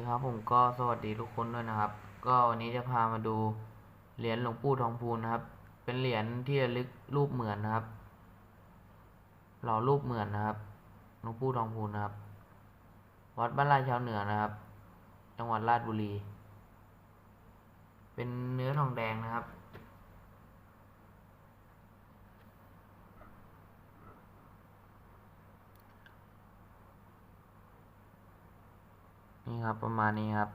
ีครับผมก็สวัสดีทุกคนด้วยนะครับ ก็วันนี้จะพามาดูเหรียญหลวงปู่ทองพูนนะครับ เป็นเหรียญที่ระลึกรูปเหมือนนะครับหล่อรูปเหมือนนะครับหลวงปู่ทองพูนนะครับ วัดบ้านไร่ชาวเหนือนะครับ จังหวัดราชบุรี เป็นเนื้อทองแดงนะครับ นี่ ครับ ประมาณนี้ครับ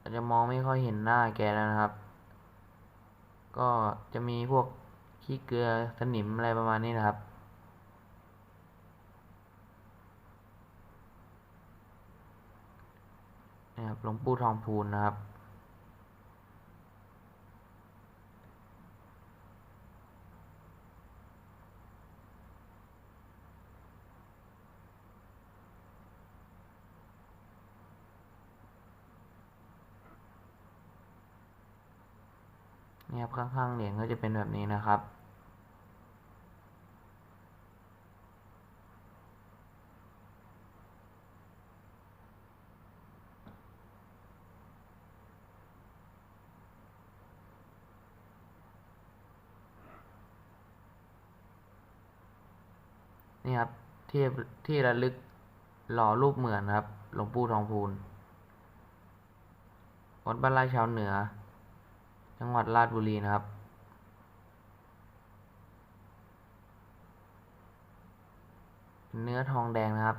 อาจจะมองไม่ค่อยเห็นหน้าแกแล้วนะครับ ก็จะมีพวกขี้เกลือสนิมอะไรประมาณนี้นะครับนี่ครับหลวงปู่ทองพูนนะครับ นี่ครับข้างๆเหรียญก็จะเป็นแบบนี้นะครับ นี่ครับที่ที่ระลึกหล่อรูปเหมือนครับหลวงปู่ทองพูนวัดบ้านไร่ชาวเหนือ จังหวัดราชบุรีนะครับ เนื้อทองแดงนะครับ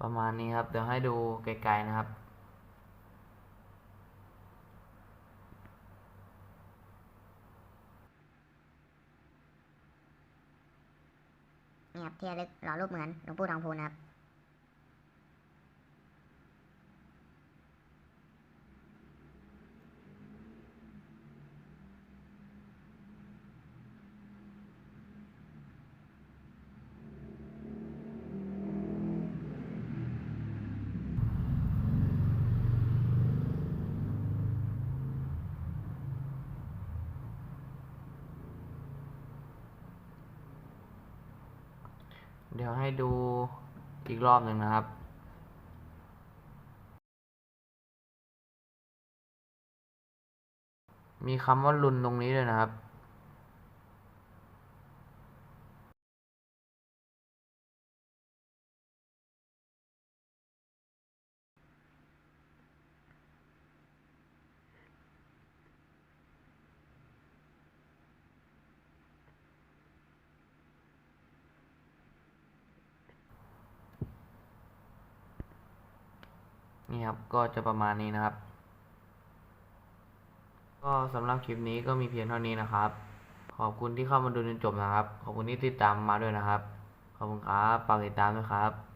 ประมาณนี้ครับ เดี๋ยวให้ดูไกลๆนะครับ นี่ครับเทียระลึกหล่อรูปเหมือนหลวงปู่ทองพูนนะครับ เดี๋ยวให้ดูอีกรอบหนึ่งนะครับ มีคำว่ารุนตรงนี้เลยนะครับ นี่ครับ ก็จะประมาณนี้นะครับ ก็สำหรับคลิปนี้ก็มีเพียงเท่านี้นะครับ ขอบคุณที่เข้ามาดูจนจบนะครับ ขอบคุณที่ติดตามมาด้วยนะครับ ขอบคุณครับฝากติดตามด้วยครับ